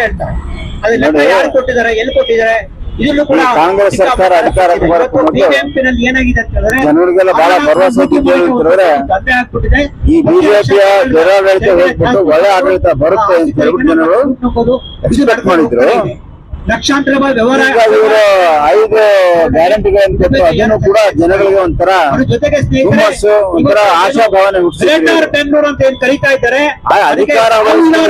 ಹೇಳ್ತಾರೆ ಅದು ಲೆಕ್ಕ ಯಾರು ಕೊಟ್ಟಿದ್ದಾರೆ ಎಲ್ಲಿ ಕೊಟ್ಟಿದ್ದಾರೆ ಇದನ್ನು ಕೂಡ ಕಾಂಗ್ರೆಸ್ ಸರ್ಕಾರ ಅಧಿಕಾರಕ್ಕೆ ಬರಕ್ಕೆ ಏನಾಗಿದೆ ಅಂತಂದ್ರೆ ಜನರಿಗೆಲ್ಲ ಬಹಳ ಭರವಸೆ ಈ ಬಿಜೆಪಿಯ ದುರಾಡಳಿತ ಹೋಗ್ಬಿಟ್ಟು ಒಳ್ಳೆ ಆಡಳಿತ ಬರುತ್ತೆ ಅಂತ ಹೇಳ್ಬಿಟ್ಟು ಜನರು ಎಕ್ಸ್ಪೆಕ್ಟ್ ಮಾಡಿದ್ರು. ಲಕ್ಷಾಂತರ ರೂಪಾಯಿ ವ್ಯವಹಾರ ಇವರು ಐದು ಗ್ಯಾರಂಟಿಗಳನ್ನು ಕೊಟ್ಟು ಅದನ್ನು ಕೂಡ ಜನಗಳಿಗೆ ಒಂಥರ ಅವ್ರ ಜೊತೆಗೆ ಹುಮ್ಮಸ್ಸು ಒಂಥರ ಆಶಾಭಾವನೆ ಹುಟ್ಟಿಸಿದ್ರು. ಬೆಂಗಳೂರು ಅಂತ ಏನ್ ಕರೀತಾ ಇದ್ದಾರೆ ಆ ಅಧಿಕಾರ ಒಂದು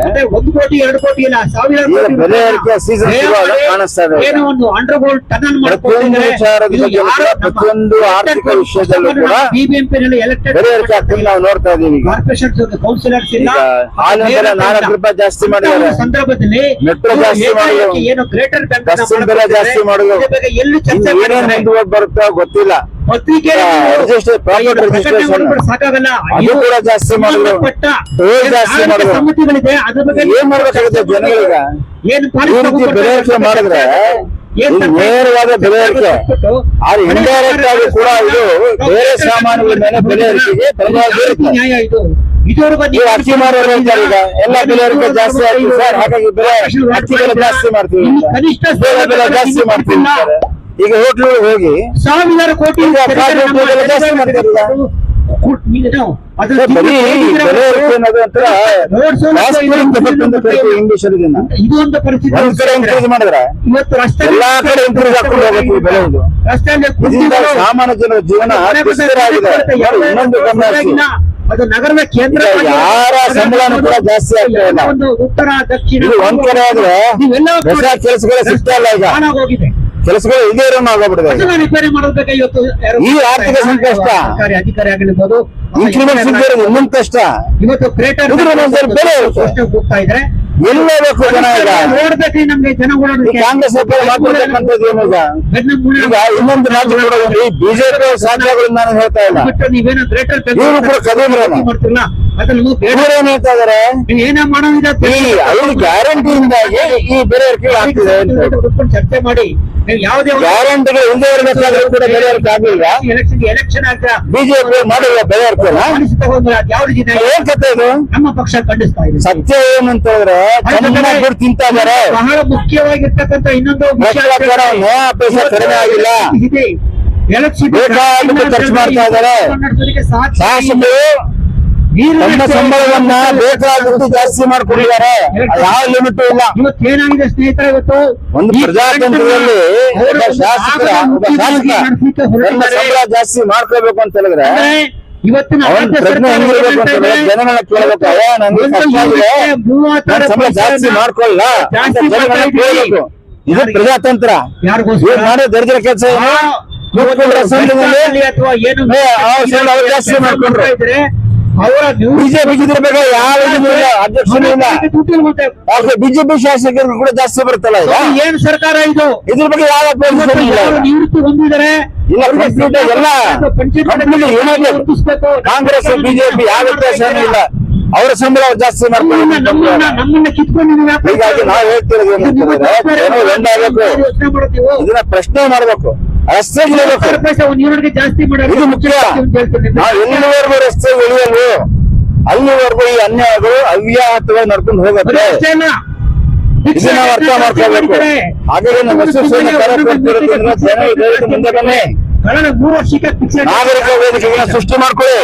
ಅಂದ್ರೆ ಒಂದು ಕೋಟಿ ಎರಡು ಕೋಟಿ ಇಲ್ಲ ಸಾವಿರ ಈಗ ಬೆಲೆ ಏರಿಕೆ ಸೀಸನ್ ಶುರುವಾಗ ಕಾಣಿಸ್ತಾ ಇದೆ. ಏನೋ ಒಂದು ಅಂಡರ್ ಗೋಲ್ಡ್ ಟನಲ್ ಪ್ರತಿಯೊಂದು ವಿಚಾರದ ಬಗ್ಗೆ ಪ್ರತಿಯೊಂದು ಆರ್ಥಿಕ ವಿಷಯದಲ್ಲೂ ಕೂಡ ಬಿಬಿಎಂಪಿ ನಲ್ಲಿ ಎಲೆಕ್ಟೆಡ್ ಬೆಲೆ ಏರಿಕೆ ನಾವು ನೋಡ್ತಾ ಇದೀವಿ ಕಾರ್ಪೊರೇಷನ್ ಕೌನ್ಸಿಲರ್ಸ್ ಇಲ್ಲ ಹಾಲಿನ ಬೆಲೆ ನಾಲ್ಕು ರೂಪಾಯಿ ಜಾಸ್ತಿ ಮಾಡಿದ್ದಾರೆ. ಸಂದರ್ಭದಲ್ಲಿ ಮೆಟ್ರೋ ಜಾಸ್ತಿ ಏಕಾಏಕಿ ಏನು ಗ್ರೇಟರ್ ಬಸ್ಸಿನ ಬೆಲೆ ಜಾಸ್ತಿ ಮಾಡುದು ಎಲ್ಲಿ ಚರ್ಚೆ ಏನೇನು ಮುಂದುವರೆದು ಬರುತ್ತೋ ಗೊತ್ತಿಲ್ಲ. ಅದು ಕೂಡ ಜಾಸ್ತಿ ಮಾಡಿದ್ರು. ಜಾಸ್ತಿ ಮಾಡಿದ್ರು. ಏನ್ ಮಾಡ್ಬೇಕಾಗುತ್ತೆ ಜನಗಳ ಏನು ಈ ರೀತಿ ಬೆಲೆ ಏರಿಕೆ ಮಾಡಿದ್ರೆ ನೇರವಾದ ಬೆಲೆ ಏರಿಕೆ. ಆದ್ರೆ ಇಂಡೈರೆಕ್ಟ್ ಆಗಿ ಕೂಡ ಇದು ಬೇರೆ ಸಾಮಾನುಗಳ ಮೇಲೆ ಬೆಲೆ ಏರಿಕೆಗೆ ಪ್ರಭಾವ ಬೀರುತ್ತೆ ಇದುವರೆಗೂ ಈಗ ಅಕ್ಕಿ ಮಾರೋರು ಈಗ? ಎಲ್ಲ ಬೆಲೆ ಜಾಸ್ತಿ ಸರ್. ಹಾಗಾಗಿ ಬೆಲೆ ಅಕ್ಕಿ ಬೆಲೆ ಜಾಸ್ತಿ ಮಾಡ್ತೀವಿ ಕನಿಷ್ಠ ಬೆಲೆ ಜಾಸ್ತಿ ಮಾಡ್ತೀವಿ. ಈಗ. ಹೋಟ್ಲು ಹೋಗಿ. ಸಾವಿರ ಕೋಟಿ ಜಾಸ್ತಿ ಇದು ಒಂದು ಪರಿಸ್ಥಿತಿ ಇವತ್ತು ರಸ್ತೆ ಎಲ್ಲಾ ಕಡೆ ಈ ಬೆಲೆ. ರಸ್ತೆಯಲ್ಲಿ ಸಾಮಾನ್ಯ ಜನರ ಜೀವನ ಇನ್ನೊಂದು ಗಮನ. ಹೊರಗಿನ ಅದು ನಗರದ ಕೇಂದ್ರ ಯಾರ ಸಂಬಳನೂ ಕೂಡ ಜಾಸ್ತಿ ಆಗ್ತಾ ಇಲ್ಲ. ಒಂದು ಉತ್ತರ ದಕ್ಷಿಣ ಒಂದ್ ಕಡೆ ಆದ್ರೆ ಹೊಸ ಕೆಲಸಗಳು ಸಿಗ್ತಾ ಇಲ್ಲ ಈಗ ಹೋಗಿದೆ ಕೆಲಸಗಳು ಇದೇ ಈಗ. ಅದನ್ನ ರಿಪೇರಿ ಮಾಡೋದಕ್ಕೆ ಇವತ್ತು ಈ ಆರ್ಥಿಕ ಸಂಕಷ್ಟ. ಸರ್ಕಾರಿ ಅಧಿಕಾರಿ ಆಗಿರ್ಬೋದು ಇನ್ಕ್ರಿಮೆಂಟ್ ಸಿಗ್ದಿರೋದು ಮುಂದಿನ ಕಷ್ಟ ಇವತ್ತು ಬೆಲೆ ಹೋಗ್ತಾ ಇದ್ರೆ ಎಲ್ಲ ಬೇಕು ಜನ ಈಗ ಕಾಂಗ್ರೆಸ್ ಸರ್ಕಾರ ಮಾತಾಡ್ತಕ್ಕಂಥದ್ದು ಏನು ಈಗ ಇನ್ನೊಂದು ಒಂದು ಈ ಬಿಜೆಪಿ ಸಾಧ್ಯಗಳನ್ನು ನಾನು ಹೇಳ್ತಾ ಇಲ್ಲ. ಇವರು ಕೂಡ ಕದಿಮ್ರನ. ಮಾಡ್ತಿಲ್ಲ. ಅದ್ರಲ್ಲಿ ನೀವು ಬೇಡ. ಇವ್ರು ಏನ್ ಹೇಳ್ತಾ ಇದಾರೆ? ಅವ್ರ ಗ್ಯಾರಂಟಿಯಿಂದಾಗಿ ಈ ಬೇರೆ ಆಗ್ತಿದೆ ಅಂತ ಚರ್ಚೆ ಮಾಡಿ. ಗ್ಯಾರಂಟಿಗಳು ಒಂದೇ ಇರಬೇಕಾದ್ರೂ ಕೂಡ ಏರಿಕೆ ಆಗ್ಲಿಲ್ಲ. ಎಲೆಕ್ಷನ್ ಬಿಜೆಪಿ ಮಾಡಿಲ್ಲ ಇದೆ? ಏನ್ ಕತೆ ಇದು? ನಮ್ಮ ಪಕ್ಷ ಖಂಡಿಸ್ತಾ ಇದೆ. ಸತ್ಯ ಏನಂತ ಹೇಳಿದ್ರೆ ತಿಂತಾ ಇದಾರೆ ಬಹಳ ಮುಖ್ಯವಾಗಿರ್ತಕ್ಕಂಥ ಇನ್ನೊಂದು ಪೈಸೆ ಕಡಿಮೆ ಆಗಿಲ್ಲ. ಎಲೆಕ್ಷನ್ ಖರ್ಚು ಮಾಡ್ತಾ ಇದ್ದಾರೆ. ಶಾಸಕರು ತಮ್ಮ ಸಂಬಳವನ್ನ ಬೇಕಾದಷ್ಟು ಜಾಸ್ತಿ ಮಾಡ್ಕೊಂಡಿದ್ದಾರೆ ಯಾವ ಲಿಮಿಟ್ ಇಲ್ಲ. ಇವತ್ತು ಏನಾಗಿದೆ ಸ್ನೇಹಿತರೆ ಇವತ್ತು? ಒಂದು ಪ್ರಜಾತಂತ್ರದಲ್ಲಿ ಶಾಸಕ. ಸಂಬಳ ಜಾಸ್ತಿ ಮಾಡ್ಕೋಬೇಕು ಅಂತ ಹೇಳಿದ್ರೆ ಇವತ್ತಿನ ಇದೆ? ಜನಗಳನ್ನ ಅಯ್ಯ ನನ್ಗೆ ಸಂಬಳ ಜಾಸ್ತಿ ಮಾಡ್ಕೊಳ್ಳ ಜನಗಳನ್ನ. ಕೇಳ್ಬೇಕು. ಇದು ಪ್ರಜಾತಂತ್ರ. ಮಾಡೋ ಕೆಲಸ ಏನು ಜಾಸ್ತಿ ಮಾಡ್ಕೊಂಡ್ರು. ಬಿಜೆಪಿ ಯಾವ ಬಿಜೆಪಿ ಶಾಸಕರು ಕೂಡ ಜಾಸ್ತಿ ಬರುತ್ತಲ್ಲ ಈಗ? ಏನ್ ಸರ್ಕಾರ ಇದು? ಇದ್ರ ಬಗ್ಗೆ ಯಾವ ನಿವೃತ್ತಿ ಹೊಂದಿದ್ದಾರೆ? ಕಂಪ್ಲೀಟ್ ಕಾಂಗ್ರೆಸ್ ಬಿಜೆಪಿ ಯಾವ ಇಲ್ಲ. ಅವರ ಸಂಬಳ ಜಾಸ್ತಿ ಹೀಗಾಗಿ ನಾವು ಹೇಳ್ತಿರೋದು ಇದನ್ನ ಪ್ರಶ್ನೆ ಮಾಡ್ಬೇಕು. ರಸ್ತೆ ಜಾಸ್ತಿ ಇದು ಮುಖ್ಯ. ನಾವು ಎಲ್ಲಿವರೆಗೂ ರಸ್ತೆ ಅಲ್ಲಿವರೆಗೂ ಈ ಅನ್ಯಾಯಗಳು ಅವ್ಯಾಹತವಾಗಿ ನಡ್ಕೊಂಡು ಹೋಗುತ್ತೆ. ಇದನ್ನ ಅರ್ಥ ಮಾಡ್ಕೋಬೇಕು. ಹಾಗಾಗಿ ನಮ್ಮ ಕಾರ್ಯಕರ್ತರು ನಾಗರಿಕ ವೇದಿಕೆಗಳನ್ನ ಸೃಷ್ಟಿ ಮಾಡ್ಕೊಳ್ಳಿ.